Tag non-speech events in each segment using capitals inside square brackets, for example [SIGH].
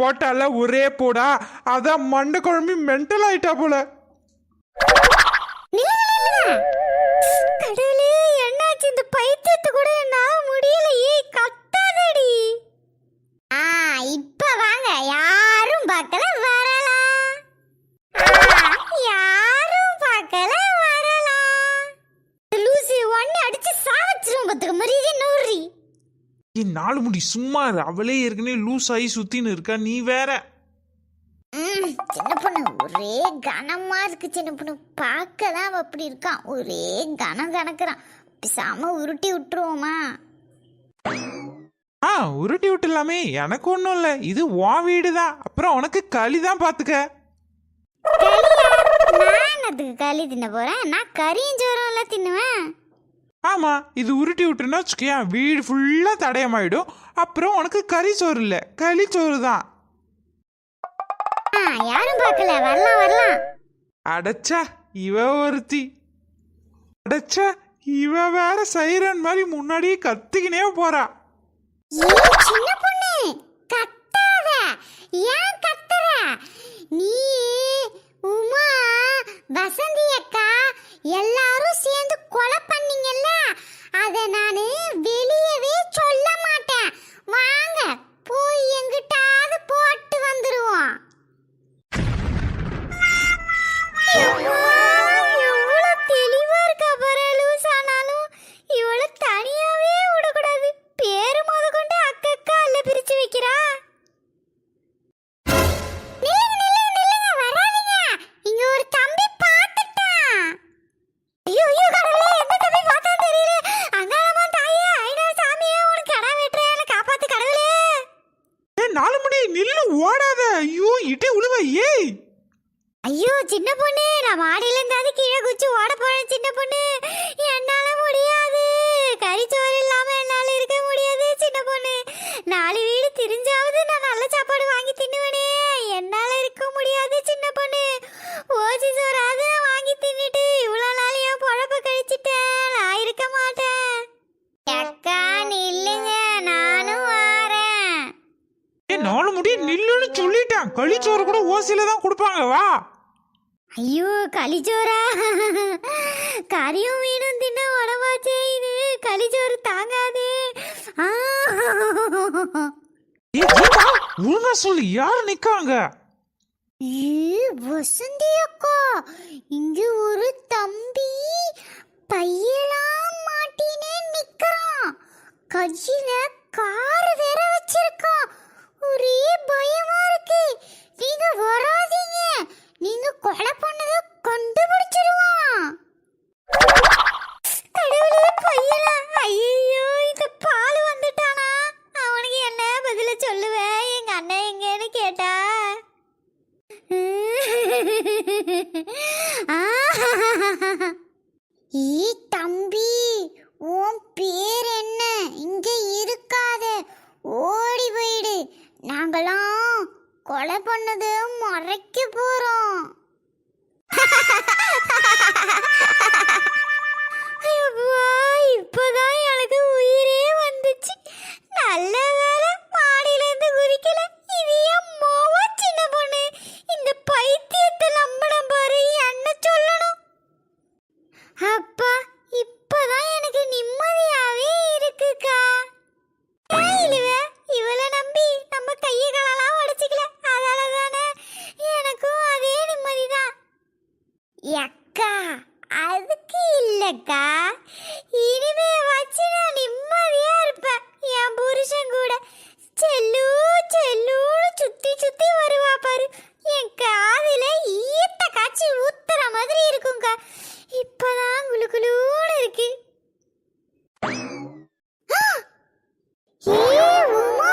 போட்டால ஒரே பூடா. அதான் மண்டு குழம்பி மென்டல் ஆயிட்டா போல. கடவுளே என்னாச்சு? இந்த பைத்தியத்து கூட என்னால முடியலையே. ஏய், நாலு முடி சும்மா இரு. அவளே ஏற்கனவே லூஸ் ஆகி சுத்தின்னு இருக்கா. நீ வேற. ம், சின்ன பொண்ணு ஒரே கனமா இருக்கு சின்ன பொண்ணு. பார்க்க தான் அப்படி இருக்கான் ஒரே கனம் கணக்குறான் பேசாம உருட்டி விட்டுருவோமா? ஆ உருட்டி விட்டுலாமே எனக்கு ஒன்றும் இல்லை. இது உன் வீடு தான் அப்புறம் உனக்கு களி தான் பார்த்துக்க நான் அதுக்கு களி தின்ன போறேன்? நான் கறியும் சோறும் எல்லாம் தின்னுவேன். ஆமா இது உருட்டி விட்டுனா வச்சுக்கேன் வீடு ஃபுல்லாக தடயமாயிடும். அப்புறம் உனக்கு கறி சோறு இல்லை. களி சோறு தான். ஆ யாரும் பார்க்கல. வரலாம் வரலாம். அடைச்சா இவ ஒருத்தி. அடைச்சா இவ வேற சைரன் மாதிரி முன்னாடியே கத்திக்கினே போறா. சின்ன பொண்ணு கத்தாத. ஏன் கத்துற? நீ உமா வசந்தி அக்கா எல்லாரும் சேர்ந்து கொலை பண்ணீங்கல்ல? அதை நான் வெளியவே சொல்ல மாட்டேன். வாங்க போய் எங்கிட்டாவது போட்டு வந்துடுவோம் சின்ன பொண்ணு. நான் மாடியில இருந்தாவது கீழே குச்சி ஓட போறேன் சின்ன பொண்ணு. என்னால முடியாது. கறிச்சோறு இல்லாம என்னால இருக்க முடியாது சின்ன பொண்ணு. நாலு வீடு திரிஞ்சாவது நான் நல்ல சாப்பாடு வாங்கி தின்னுவனே. என்னால இருக்க முடியாது சின்ன பொண்ணு. ஓசி சோறாவது வாங்கி தின்னுட்டு இவ்வளோ நாள் என் பொழப்ப கழிச்சிட்டேன். நான் இருக்க மாட்டேன். அக்கா நில்லுங்க. நானும் வாரேன். ஏ நாலு முடி நில்லுன்னு சொல்லிட்டேன். களிச்சோறு கூட ஓசியில தான் கொடுப்பாங்க வா. ஐயோ களிச்சோரா கறியும் மீனும் தின்ன உடம்பாச்சே இது களிச்சோறு தாங்காதே. ஒழுங்கா சொல்லு யார் நிக்காங்க வசந்தி அக்கா இங்க ஒரு தம்பி பையெல்லாம் மாட்டினே நிக்கிறான். கையில கார் வேற வச்சிருக்கான். ஒரே பயமா இருக்கு. நீங்க வராதீங்க. நீங்க கொலை பண்ணத அக்கா அதுக்கு இல்லக்கா. இனிமே வச்சு நான் நிம்மதியா இருப்பேன். என் புருஷன் கூட. செல்லு செல்லு சுத்தி சுத்தி வருவா பாரு. என் காதுல ஈத்த காய்ச்சி ஊத்துற மாதிரி இருக்கும்க்கா. இப்பதான் குளு இருக்கு. ஏ உமா!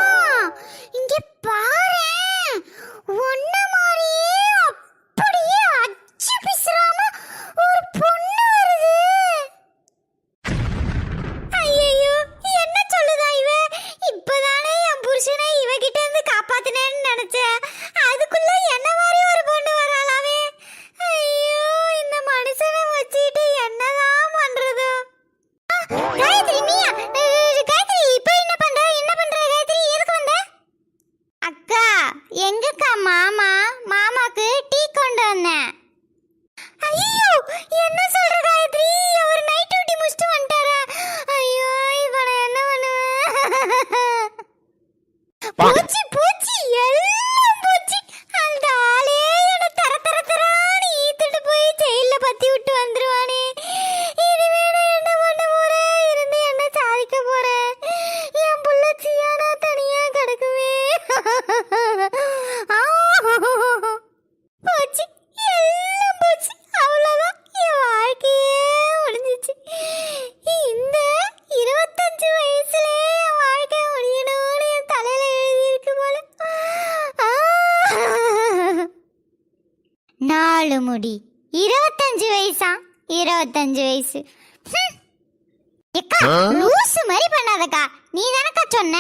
எக்கா லூசு மாதிரி பண்ணாதக்கா. நீ தானக்கா சொன்ன?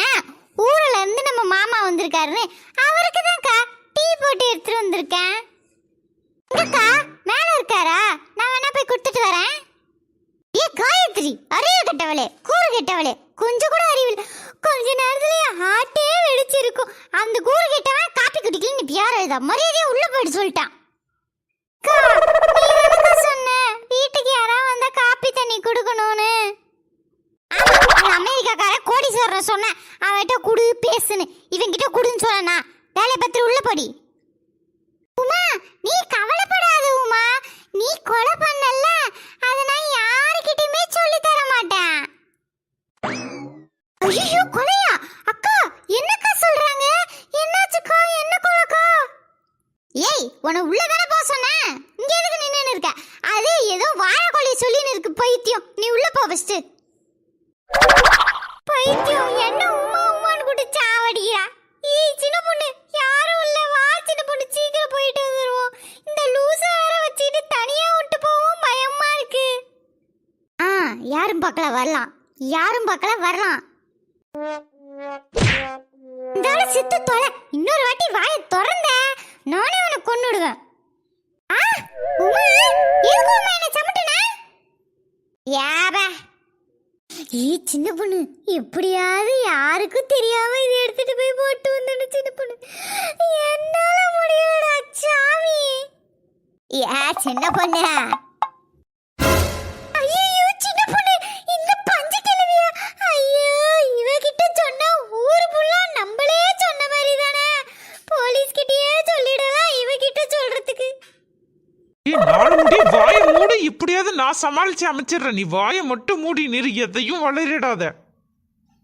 ஊர்ல இருந்து நம்ம மாமா வந்திருக்காருன்னு. அவருக்கு தான்க்கா டீ போட்டு எடுத்துட்டு வந்திருக்கேன். இங்கக்கா மேல இருக்காரா? நான் வேணா போய் கொடுத்துட்டு வரேன். ஏ காயத்ரி அறிவு கெட்டவளே கூறு கெட்டவளே. கொஞ்சம் கூட அறிவில் கொஞ்ச நேரத்துலயே ஹார்ட்டே வெடிச்சிருக்கும். அந்த கூறு கெட்டவன் காப்பி குடிக்கலன்னு பியார் எழுதா. மரியாதையா உள்ள போயிட்டு சொல்லிட்டான் அக்கா, நீ தானக்கா சொன்ன வீட்டுக்கு யாராவது வந்தா காப்பி தண்ணி கொடுக்கணும்னு ஆமா, அந்த அமெரிக்காக்கார கோடீஸ்வரன் சொன்னேன். அவன்கிட்ட குடு பேசுன்னு. இவன்கிட்ட குடுன்னு சொன்னா வேலையை பத்திரி உள்ள போடி. உமா நீ கவலைப்படாத உமா. நீ கொலை பண்ணல. அதை நான் யாருக்கிட்டயுமே சொல்லி தர மாட்டேன். ஐயோ கொலையா? அக்கா என்னக்கா சொல்றாங்க? என்னாச்சுக்கா? என்ன கொலைக்கா? ஏய் உன உள்ள யாரும் பார்க்கல வரலாம். யாரும் பார்க்கல வரலாம். இந்த சித்து தொலை. இன்னொரு வாட்டி வாயை திறந்த. நானே உன்னை கொன்னுடுவேன். ஆ உமா எதுக்கு உமா என்ன சமட்டுன? யாபா ஏய் சின்ன பொண்ணு எப்படியாவது யாருக்கும் தெரியாம இதை எடுத்துட்டு போய் போட்டு வந்தேன்னு சின்ன பொண்ணு. என்னால முடியலடா சாமி. ஏ சின்ன பொண்ணு. நான் சமாளிச்சு அமைச்சிடுறேன் நீ வாயை மட்டும் மூடி நிறு எதையும் வளரிடாத.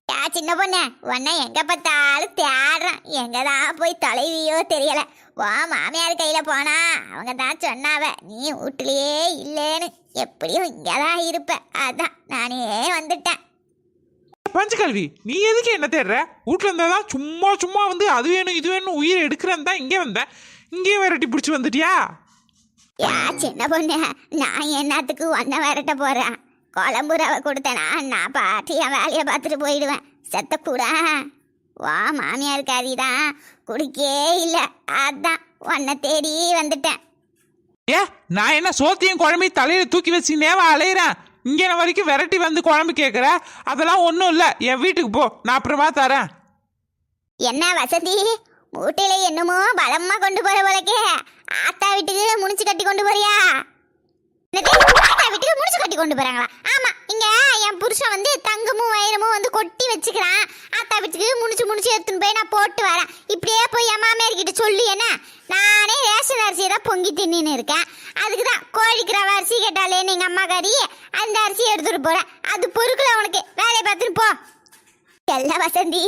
யா சின்ன பொண்ணு உன்னை எங்க பார்த்தாலும் தேடுறேன். எங்கதான் போய் தொலைவியோ தெரியல. வா மாமியார் கையில போனா அவங்க தான் சொன்னாவ நீ வீட்டுலயே இல்லேன்னு. எப்படியும் இங்கதான் இருப்ப. அதான் நானே வந்துட்டேன். பஞ்சு கல்வி நீ எதுக்கு என்ன தேடுற? வீட்ல இருந்தா தான் சும்மா சும்மா வந்து அது வேணும் இது வேணும் உயிர் எடுக்கிறேன் தான் இங்கே வந்தேன் இங்கேயும் விரட்டி பிடிச்சி வந்துட்டியா? யா சின்ன பொண்ணு. நான் என்னத்துக்கு ஒன்ன விரட்ட போறேன்? குழம்பு ரவை கொடுத்தனா? நான் பாட்டி என் வேலையை பார்த்துட்டு போயிடுவேன். செத்த கூட. வா மாமியார் கறி தான். குடிக்கே இல்லை. அதான் உன்னை தேடி வந்துட்டேன். ஏ நான் என்ன சோத்தையும் குழம்பையும் தலையில தூக்கி வச்சு நேவா அலையிறேன்? இங்கே வரைக்கும் விரட்டி வந்து குழம்பு கேட்குற அதெல்லாம் ஒன்றும் இல்லை. என் வீட்டுக்கு போ. நான் அப்புறமா தரேன். என்ன வசதி? மூட்டையில என்னமோ பலமா கொண்டு போற போலக்கே. ஆத்தா வீட்டுக்கு முடிச்சு கட்டி கொண்டு போறியா? ஆத்தா வீட்டுக்கு முடிச்சு கட்டி கொண்டு போறாங்களா? ஆமா இங்க என் புருஷன் வந்து தங்கமும் வைரமும் வந்து கொட்டி வச்சுக்கிறான். ஆத்தா வீட்டுக்கு முடிச்சு முடிச்சு எடுத்துன்னு போய் நான் போட்டு வரேன். இப்படியே போய் என் மாமியார் கிட்ட சொல்லி என்ன? நானே ரேஷன் அரிசியை தான் பொங்கி தின்னு இருக்கேன். அதுக்கு தான் கோழிக்கு ரவை அரிசி கேட்டாலே எங்க அம்மா கறி அந்த அரிசியை எடுத்துட்டு போறேன். அது பொறுக்கல உனக்கு வேலையை பார்த்துட்டு போ. எல்ல வசந்தி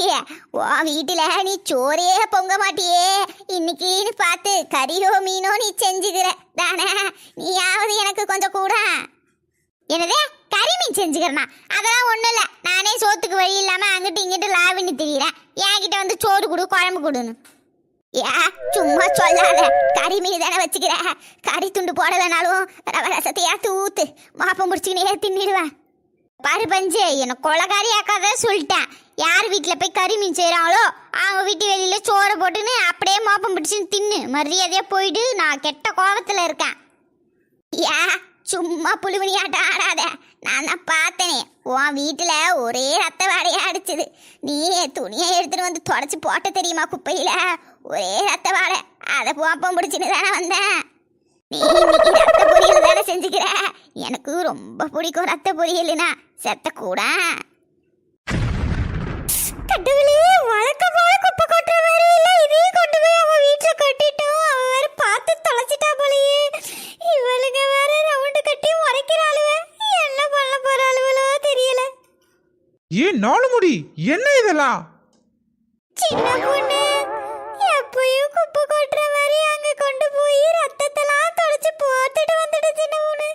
உன் வீட்டுல நீ சோறே பொங்க மாட்டியே. இன்னைக்குன்னு பார்த்து கறியோ மீனோ நீ செஞ்சுக்கிற. தானே? நீயாவது எனக்கு கொஞ்சம் கூட. என்னதே? கறி மீன் செஞ்சுக்கிறனா? அதெல்லாம் ஒண்ணும் இல்ல. நானே சோத்துக்கு வழி இல்லாம அங்கிட்டு இங்கிட்டு லாவின்னு திரியிறேன். என்கிட்ட வந்து சோறு கொடு குழம்பு கொடுன்னு. ஏ சும்மா சொல்லாத. கறி மீன் தானே வச்சுக்கிற. கறி துண்டு போடலைனாலும் ரவ ரசத்தையா தூத்து மாப்பம் முடிச்சுக்கினே தின்னிடுவேன். பாரு பஞ்சு என்ன கொலகாரி ஆக்காத சொல்லிட்டேன். யார் வீட்டில் போய் கறி மீன் செய்கிறாங்களோ அவங்க வீட்டு வெளியில் சோறை போட்டுன்னு அப்படியே மோப்பம் பிடிச்சின்னு தின்னு. மரியாதையாக போயிட்டு நான் கெட்ட கோபத்தில் இருக்கேன். ஏ சும்மா புழுவணியாட்டம் ஆடாத. நான் தான் பார்த்தனே. உன் வீட்டில் ஒரே ரத்த வாடையாக அடிச்சது. நீ துணியை எடுத்துகிட்டு வந்து தொடச்சி போட்ட தெரியுமா குப்பையில்? ஒரே ரத்த வாடை. அதை மோப்பம் பிடிச்சின்னு தானே வந்தேன். நீ இன்னைக்கு ரத்த பொரியல் தானே செஞ்சுக்கிற? எனக்கு ரொம்ப பிடிக்கும் ரத்த பொரியல்னா. செத்த கூட கடவுளே வழக்கம் போல குப்பை கொட்டுற மாதிரி இல்ல. இதையும் கொண்டு போய் அவன் வீட்டுல கட்டிட்டோம். அவன் வேற பார்த்து தொலைச்சிட்டா போலயே. இவளுங்க வேற ரவுண்டு கட்டி உரைக்கிறாளுவ. என்ன பண்ண போறாளுவளோ தெரியல. ஏன் நாலு முடி? என்ன இதெல்லாம்? சின்ன பொண்ணு எப்பயும் குப்பை கொட்டுற மாதிரி அங்க கொண்டு போய் ரத்தத்தெல்லாம் தொலைச்சு போட்டுட்டு வந்துட்டு சின்ன பொண்ணு.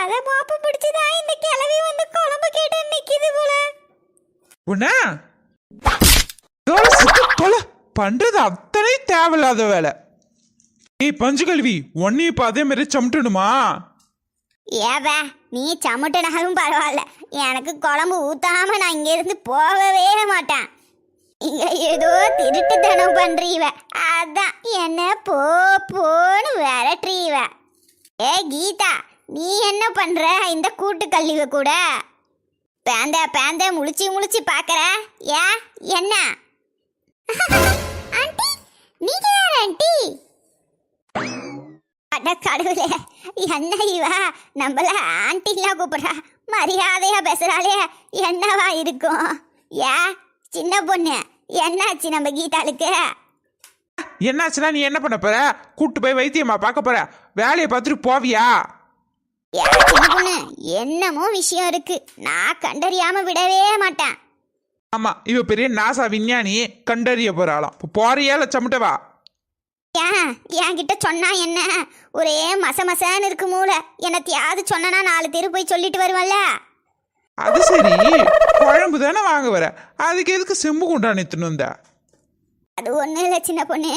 அத மாப்பு பிடிச்சுதான் இந்த கிளவி வந்து குழம்பு கேட்டு நிக்குது போல. உன்ன கொலை பண்ணுறது பண்றது அத்தனை தேவையில்லாத வேலை. ஏய் பஞ்சு கல்வி ஒன்னையும் இப்ப அதே மாதிரி சமட்டணுமா? ஏவே நீ சமட்டினாலும் பரவாயில்ல. எனக்கு குழம்பு ஊத்தாம நான் இங்க இருந்து போகவே மாட்டேன். இங்க ஏதோ திருட்டுத்தனம் பண்றீவ. அதான் என்ன போ போன்னு விரட்டுறீவ. ஏ கீதா நீ என்ன பண்ற இந்த கூட்டு கல்லிவ கூட? பேந்த பேந்த முழிச்சு முழிச்சு பாக்குற ஏ என்ன? அட கடவுளே என்ன இவ? நம்மள ஆண்டிலாம் கூப்பிடுறா. மரியாதையா பேசுறாளே என்னவா இருக்கும்? ஏ சின்ன பொண்ணு என்னாச்சு நம்ம கீதாளுக்கு? என்னாச்சுன்னா நீ என்ன பண்ண போற? கூட்டு போய் வைத்தியமா பார்க்க போற. வேலையை பார்த்துட்டு போவியா? ஏ சின்ன பொண்ணு என்னமோ விஷயம் இருக்கு. நான் கண்டறியாம விடவே மாட்டேன். ஆமா இவ பெரிய நாசா விஞ்ஞானி கண்டறிய போறாளாம். போறியா இல்ல சமட்டவா ஏன் என்கிட்ட சொன்னா என்ன? ஒரே மச மசன்னு இருக்கு மூளை. என்னத்தையாவது சொன்னா நாலு தெரு போய் சொல்லிட்டு வருவல்ல? அது சரி. குழம்பு தானே வாங்க வர. அதுக்கு எதுக்கு செம்பு கொண்டாந்து எடுத்துன்னு வந்த? அது ஒன்றும் இல்லை சின்ன பொண்ணு.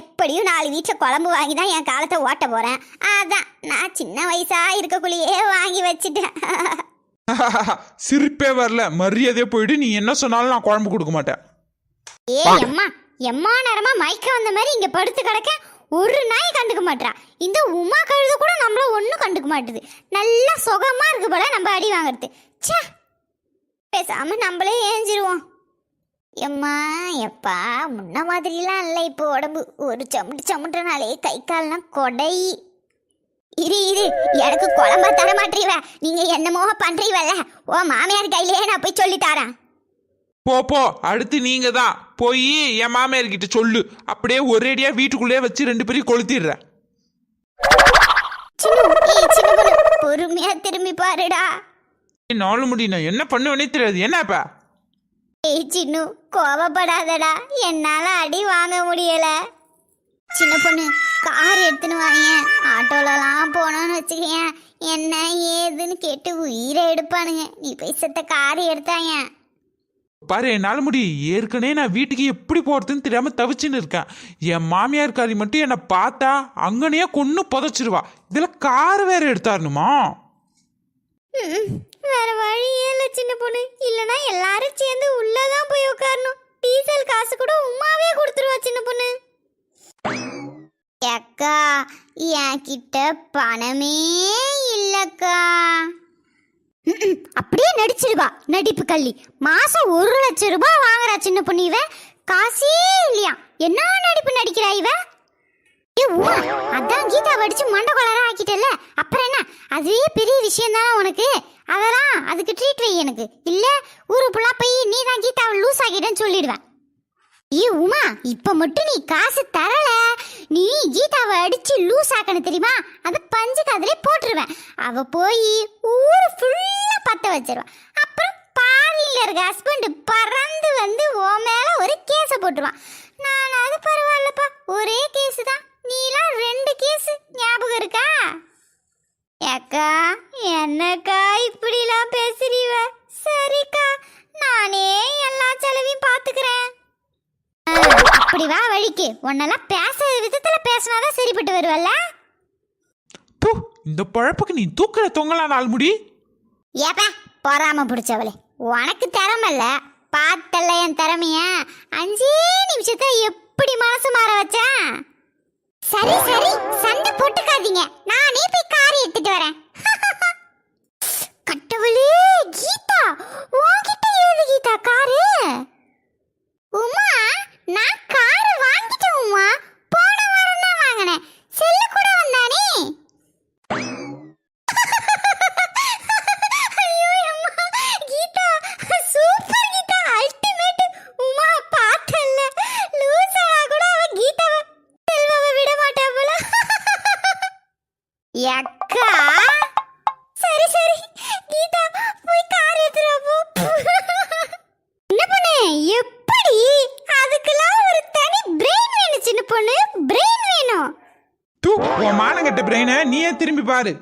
எப்படியும் நாலு வீட்டில் குழம்பு வாங்கி தான் என் காலத்தை ஓட்ட போகிறேன் அதான் நான் சின்ன வயசா இருக்கக்குள்ளேயே வாங்கி வச்சுட்டேன். [LAUGHS] சிரிப்பே வரல. மரியாதையே போயிட்டு நீ என்ன சொன்னாலும் நான் குழம்பு கொடுக்க மாட்டேன். ஏ எம்மா எம்மா நேரமா மயக்க வந்த மாதிரி இங்கே படுத்து கிடக்க ஒரு நாய் கண்டுக்க மாட்றா. இந்த உமா கழுது கூட நம்மள ஒன்றும் கண்டுக்க மாட்டுது. நல்லா சுகமா இருக்கு போல நம்ம அடி வாங்குறது. ச்சே. பேசாம நம்மளே ஏஞ்சிருவோம். எம்மா எப்பா முன்ன மாதிரிலாம் இல்லை இப்போ உடம்பு. ஒரு சமுட்டு சமுட்டுனாலே கை கால்லாம் கொடை. இரு இரு. எனக்கு குழம்பா தர மாட்டீவ நீங்க என்னமோ பண்றீவல்ல ஓ மாமியார் கையிலேயே நான் போய் சொல்லித்தாரேன் போ போ. அடுத்து நீங்க தான். போய் என் மாமியார்கிட்ட சொல்லு. அப்படியே ஒரேடியா வீட்டுக்குள்ளேயே வச்சு ரெண்டு பேரையும் கொளுத்திடுறேன். பொறுமையா திரும்பி பாருடா. நாலு முடியும் நான் என்ன பண்ணுவேனே தெரியாது. என்னப்பா ஏய் சின்னு கோவப்படாதடா. என்னால அடி வாங்க முடியல. சின்ன பொண்ணு கார் எடுத்துன்னு வாங்க ஆட்டோலலாம் போனோன்னு வச்சுக்கேன் என்ன ஏதுன்னு கேட்டு உயிரை எடுப்பானுங்க. நீ போய் செத்த கார் எடுத்தாங்க பாரு என்னால் முடி ஏற்கனவே நான் வீட்டுக்கு எப்படி போகிறதுன்னு தெரியாமல் தவிச்சுன்னு இருக்கேன். என் மாமியார் காரி மட்டும் என்னை பார்த்தா அங்கனையே கொன்று புதைச்சிருவா. இதில் கார் வேற எடுத்தாரணுமா? வேற வழியே இல்லை சின்ன பொண்ணு. இல்லனா எல்லாரும் சேர்ந்து உள்ளதான் போய் உட்காரணும். டீசல் காசு கூட உமாவே கொடுத்துருவா சின்ன பொண்ணு. அக்கா என்கிட்ட பணமே இல்லக்கா. அப்படியே நடிச்சிருவா நடிப்பு கள்ளி. மாசம் ஒரு லட்சம் ரூபாய் வாங்குறா சின்ன பொண்ணு இவ. காசே இல்லையா? என்ன நடிப்பு நடிக்கிறா இவ? ஏ உமா அதான் கீதா வடிச்சு மண்டை கொளரா ஆக்கிட்டல அப்புறம் என்ன? அதுவே பெரிய விஷயம் தானே உனக்கு? அதெல்லாம் அதுக்கு ட்ரீட் வை எனக்கு. இல்ல ஊரு புள்ளா போய் நீ தான் கீதாவை லூஸ் ஆகிட்டேன்னு சொல்லிடுவேன். ஏ உமா இப்ப மட்டும் நீ காசு தரல. நீ கீதாவை அடிச்சு லூஸ் ஆக்கணும் தெரியுமா? அது பஞ்சு காதலே போட்டுருவேன். அவ போய் ஊரு ஃபுல்லா பத்த வச்சிருவா. அப்புறம் பாதியில இருக்க ஹஸ்பண்ட் பறந்து வந்து உன் மேல ஒரு கேஸை போட்டுருவான். நான் அது பரவாயில்லப்பா. ஒரே கேஸ் தான். நீலாம் ரெண்டு கேஸ் ஞாபகம் இருக்கா? ஏக்கா என்னக்கா இப்படிலாம் பேசுறீவ சரிக்கா நானே எல்லா செலவையும் பாத்துக்கிறேன் அப்படி வா வழிக்கு. உன்னெல்லாம் பேச விதத்துல பேசினாதான் சரிப்பட்டு வருவல்ல? பூ இந்த பழப்புக்கு நீ தூக்கிற தொங்கலாம் நாள் முடி ஏப்பா பொறாம பிடிச்சவளே. உனக்கு திறமல்ல. பார்த்தல்ல என் திறமைய. அஞ்சே நிமிஷத்துல எப்படி மனசு மாற வச்சேன் சரி சரி சண்டை போட்டுக்காதீங்க. நானே போய் கார் எடுத்துட்டு வரேன். [LAUGHS] கட்டவளே கீதா. உன்கிட்ட ஏது கீதா காரு? உமா? நான் கார் வாங்கிட்டேன் போன வாரம் தான் வாங்கினேன். செல்லு கூட வந்தானே? திரும்பி பாரு